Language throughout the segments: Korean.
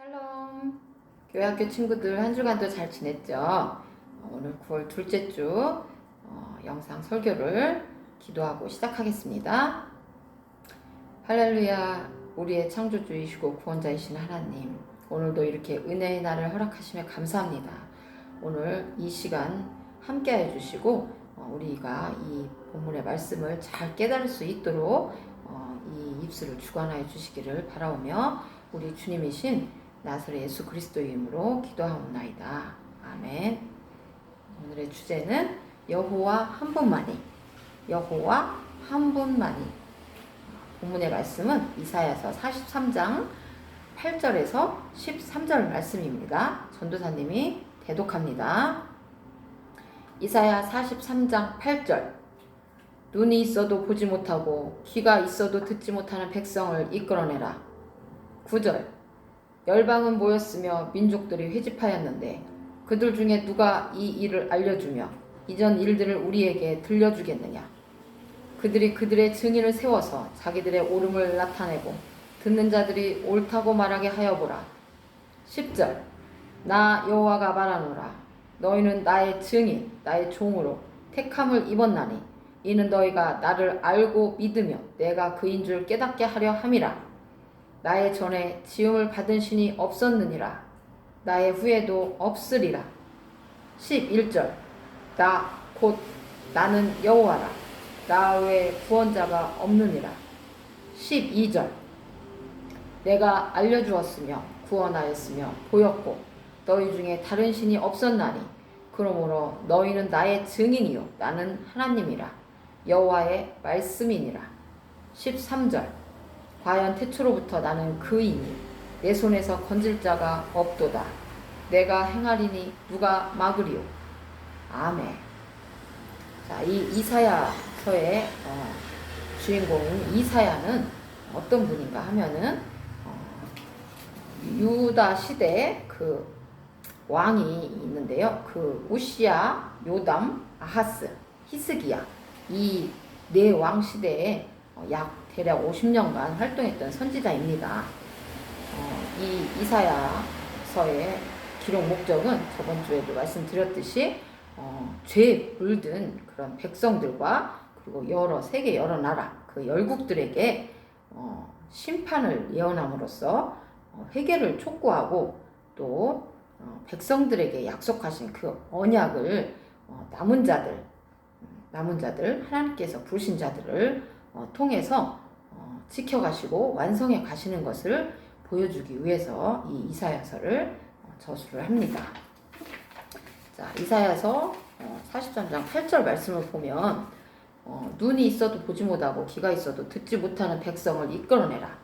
샬롬 교회 학교 친구들 한 주간도 잘 지냈죠? 어, 오늘 9월 둘째 주 어, 영상 설교를 기도하고 시작하겠습니다. 할렐루야 우리의 창조주이시고 구원자이신 하나님 오늘도 이렇게 은혜의 날을 허락하시며 감사합니다. 오늘 이 시간 함께 해주시고 어, 우리가 이 본문의 말씀을 잘 깨달을 수 있도록 어, 이 입술을 주관하여 주시기를 바라오며 우리 주님이신 나사렛 예수 그리스도의 이름으로 기도하옵나이다. 아멘. 오늘의 주제는 여호와 한 분만이 여호와 한 분만이 본문의 말씀은 이사야서 43장 8절에서 13절 말씀입니다. 전도사님이 대독합니다. 이사야 43장 8절 눈이 있어도 보지 못하고 귀가 있어도 듣지 못하는 백성을 이끌어내라. 9절 열방은 모였으며 민족들이 회집하였는데 그들 중에 누가 이 일을 알려주며 이전 일들을 우리에게 들려주겠느냐? 그들이 그들의 증인을 세워서 자기들의 옳음을 나타내고 듣는 자들이 옳다고 말하게 하여 보라. 10절 나 여호와가 말하노라. 너희는 나의 증인 나의 종으로 택함을 입었나니 이는 너희가 나를 알고 믿으며 내가 그인 줄 깨닫게 하려 함이라 나의 전에 지음을 받은 신이 없었느니라. 나의 후에도 없으리라. 11절 나 곧 나는 여호와라. 나 외에 구원자가 없느니라. 12절 내가 알려주었으며 구원하였으며 보였고 너희 중에 다른 신이 없었나니 그러므로 너희는 나의 증인이요 나는 하나님이라 여호와의 말씀이니라. 13절 과연 태초로부터 나는 그이니 내 손에서 건질 자가 없도다. 내가 행하리니 누가 막으리요. 아멘. 자, 이 이사야서의 어, 주인공인 이사야는 어떤 분인가 하면은 어, 유다 시대 그 왕이 있는데요. 그 우시야, 요담, 아하스, 히스기야 이 네 왕 시대에 어, 약 대략 50년간 활동했던 선지자입니다. 어, 이 이사야서의 기록 목적은 저번 주에도 말씀드렸듯이 어, 죄에 물든 그런 백성들과 그리고 여러 세계 여러 나라 그 열국들에게 어, 심판을 예언함으로써 어, 회개를 촉구하고 또 어, 백성들에게 약속하신 그 언약을 어, 남은 자들 음, 남은 자들 하나님께서 부르신 자들을 어, 통해서 어, 지켜가시고 완성해 가시는 것을 보여주기 위해서 이 이사야서를 어, 저수를 합니다. 자, 이사야서 어, 43장 8절 말씀을 보면 어, 눈이 있어도 보지 못하고 귀가 있어도 듣지 못하는 백성을 이끌어내라.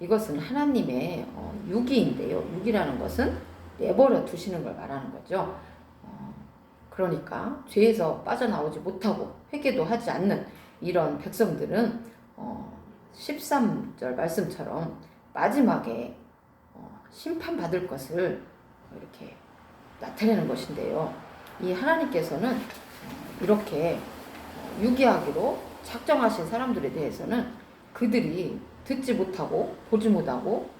이것은 하나님의 어, 유기인데요. 유기라는 것은 내버려 두시는 걸 말하는 거죠. 어, 그러니까 죄에서 빠져나오지 못하고 회개도 하지 않는 이런 백성들은 어, 13절 말씀처럼 마지막에 어, 심판받을 것을 이렇게 나타내는 것인데요. 이 하나님께서는 어, 이렇게 어, 유기하기로 작정하신 사람들에 대해서는 그들이 듣지 못하고 보지 못하고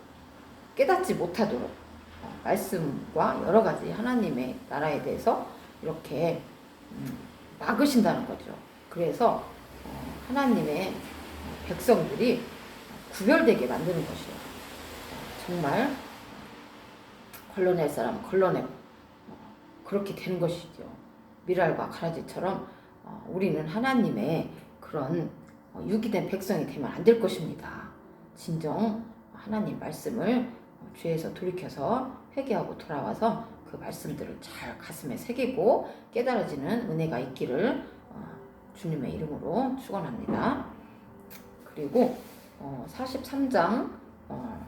깨닫지 못하도록 어, 말씀과 여러 가지 하나님의 나라에 대해서 이렇게 음, 막으신다는 거죠. 그래서 어, 하나님의 백성들이 구별되게 만드는 것이에요. 정말 걸러낼 사람 걸러내고 어, 그렇게 되는 것이죠. 미랄과 가라지처럼 어, 우리는 하나님의 그런 어, 유기된 백성이 되면 안 될 것입니다. 진정 하나님 말씀을 죄에서 돌이켜서 회개하고 돌아와서 그 말씀들을 잘 가슴에 새기고 깨달아지는 은혜가 있기를 주님의 이름으로 축원합니다. 그리고 어, 43장 어,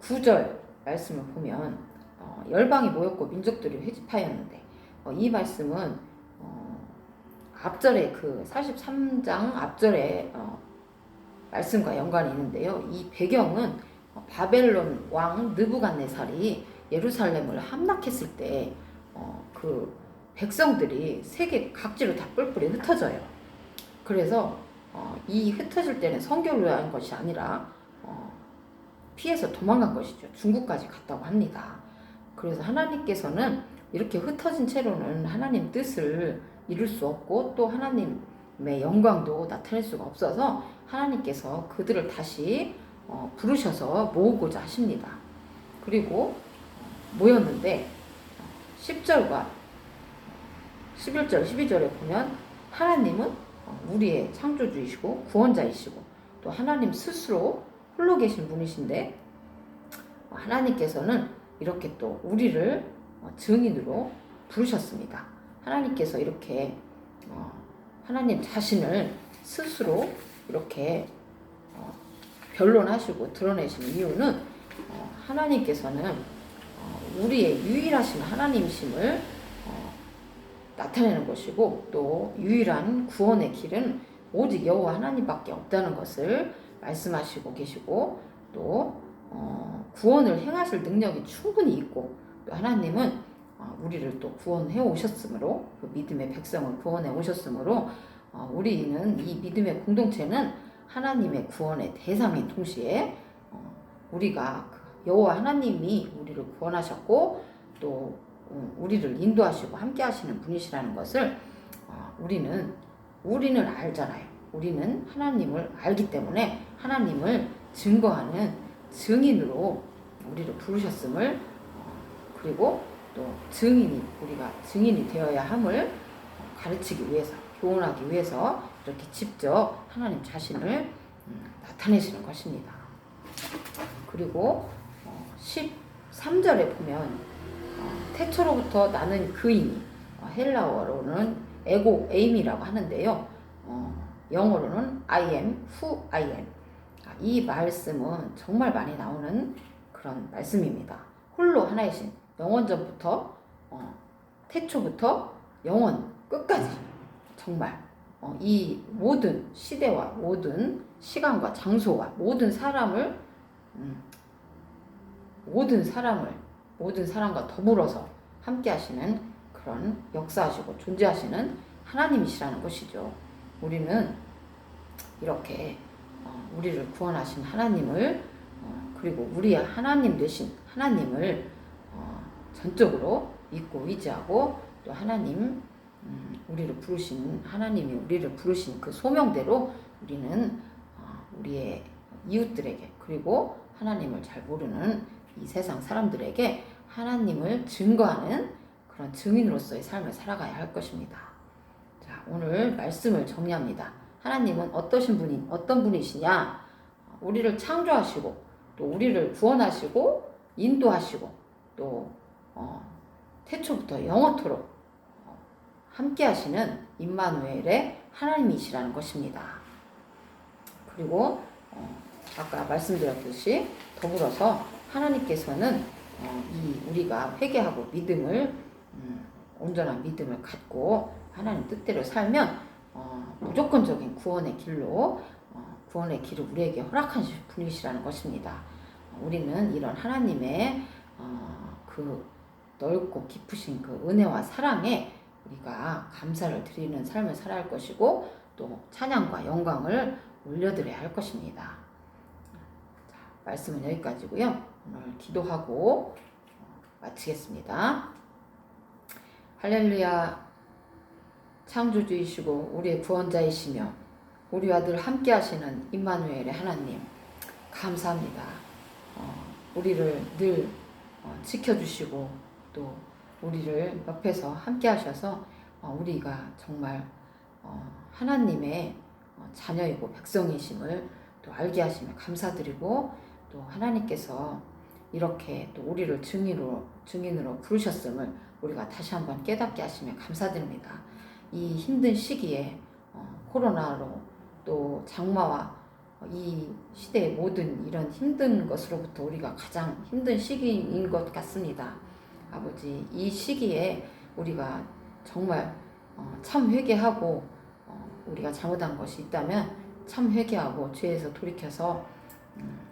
9절 말씀을 보면 어, 열방이 모였고 민족들이 회집하였는데 어, 이 말씀은 어, 앞절에 그 43장 앞절에 어, 말씀과 연관이 있는데요. 이 배경은 어, 바벨론 왕 느부갓네살이 예루살렘을 함락했을 때 어, 그 백성들이 세계 각지로 다 뿔뿔이 흩어져요. 그래서 어, 이 흩어질 때는 성교를 위한 것이 아니라 어, 피해서 도망간 것이죠. 중국까지 갔다고 합니다. 그래서 하나님께서는 이렇게 흩어진 채로는 하나님 뜻을 이룰 수 없고 또 하나님의 영광도 나타낼 수가 없어서 하나님께서 그들을 다시 어, 부르셔서 모으고자 하십니다. 그리고 모였는데 10절과 11절, 12절에 보면 하나님은 우리의 창조주이시고 구원자이시고 또 하나님 스스로 홀로 계신 분이신데 하나님께서는 이렇게 또 우리를 증인으로 부르셨습니다. 하나님께서 이렇게 어, 하나님 자신을 스스로 이렇게 어, 변론하시고 드러내시는 이유는 어, 하나님께서는 우리의 유일하신 하나님이심을 나타내는 것이고 또 유일한 구원의 길은 오직 여호와 하나님밖에 없다는 것을 말씀하시고 계시고 또 어, 구원을 행하실 능력이 충분히 있고 또 하나님은 어, 우리를 또 구원해 오셨으므로 그 믿음의 백성을 구원해 오셨으므로 어, 우리는 이 믿음의 공동체는 하나님의 구원의 대상인 동시에 어, 우리가 그 여호와 하나님이 우리를 구원하셨고 또 어, 우리를 인도하시고 함께 하시는 분이시라는 것을 어, 우리는 우리는 알잖아요. 우리는 하나님을 알기 때문에 하나님을 증거하는 증인으로 우리를 부르셨음을 어, 그리고 또 증인이 우리가 증인이 되어야 함을 가르치기 위해서 교훈하기 위해서 이렇게 직접 하나님 자신을 음, 나타내시는 것입니다. 그리고 13절에 보면 태초로부터 나는 그이니 헬라어로는 에고 에임이라고 하는데요. 어, 영어로는 I am who I am. 아, 이 말씀은 정말 많이 나오는 그런 말씀입니다. 홀로 하나이신 영원전부터 어, 태초부터 영원 끝까지 정말 어, 이 모든 시대와 모든 시간과 장소와 모든 사람을 음, 모든 사람을 모든 사람과 더불어서 함께 하시는 그런 역사하시고 존재하시는 하나님이시라는 것이죠. 우리는 이렇게 어, 우리를 구원하신 하나님을 어, 그리고 우리의 하나님 되신 하나님을 어, 전적으로 믿고 의지하고 또 하나님 음, 우리를 부르신 하나님이 우리를 부르신 그 소명대로 우리는 우리의 이웃들에게 그리고 하나님을 잘 모르는 이 세상 사람들에게 하나님을 증거하는 그런 증인으로서의 삶을 살아가야 할 것입니다. 자, 오늘 말씀을 정리합니다. 하나님은 어떠신 분이, 어떤 분이시냐? 우리를 창조하시고, 또 우리를 구원하시고, 인도하시고, 또, 어, 태초부터 영원토록 어, 함께 하시는 임마누엘의 하나님이시라는 것입니다. 그리고, 어, 아까 말씀드렸듯이 더불어서 하나님께서는 어, 이 우리가 회개하고 믿음을 음, 온전한 믿음을 갖고 하나님 뜻대로 살면 어, 무조건적인 구원의 길로 어, 구원의 길을 우리에게 허락하신 분이시라는 것입니다. 우리는 이런 하나님의 어, 그 넓고 깊으신 그 은혜와 사랑에 우리가 감사를 드리는 삶을 살아야 할 것이고 또 찬양과 영광을 올려드려야 할 것입니다. 자, 말씀은 여기까지고요. 오늘 기도하고 마치겠습니다. 할렐루야 창조주이시고 우리의 구원자이시며 우리와 늘 함께 하시는 임마누엘의 하나님 감사합니다. 어, 우리를 늘 어, 지켜주시고 또 우리를 옆에서 함께 하셔서 어, 우리가 정말 어, 하나님의 어, 자녀이고 백성이심을 또 알게 하시며 감사드리고 또 하나님께서 이렇게 또 우리를 증인으로 증인으로 부르셨음을 우리가 다시 한번 깨닫게 하시며 감사드립니다. 이 힘든 시기에 어, 코로나로 또 장마와 이 시대의 모든 이런 힘든 것으로부터 우리가 가장 힘든 시기인 것 같습니다. 아버지, 이 시기에 우리가 정말 어, 참 회개하고 어, 우리가 잘못한 것이 있다면 참 회개하고 죄에서 돌이켜서 음,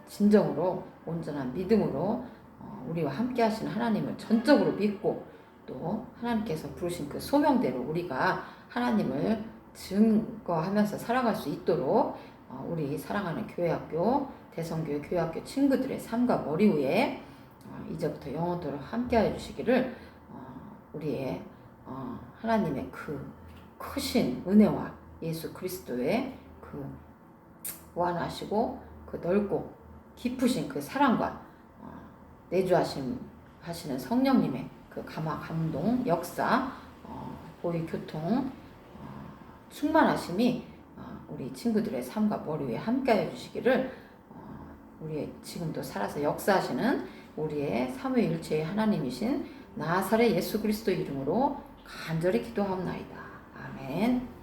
진정으로 온전한 믿음으로 어, 우리와 함께 하시는 하나님을 전적으로 믿고 또 하나님께서 부르신 그 소명대로 우리가 하나님을 증거하면서 살아갈 수 있도록 어, 우리 사랑하는 교회학교 대성교회 교회학교 친구들의 삶과 머리 위에 어, 이제부터 영원토록 함께하여 주시기를 어, 우리의 어, 하나님의 그 크신 은혜와 예수 그리스도의 그 무한하시고 그 넓고 깊으신 그 사랑과 어, 내주하심 하시는 성령님의 그 감화 감동 역사 어, 보위 교통 어, 충만하심이 어, 우리 친구들의 삶과 머리 위에 함께해 주시기를 어, 우리 지금도 살아서 역사하시는 우리의 삼위일체의 하나님이신 나사렛 예수 그리스도 이름으로 간절히 기도하옵나이다. 아멘.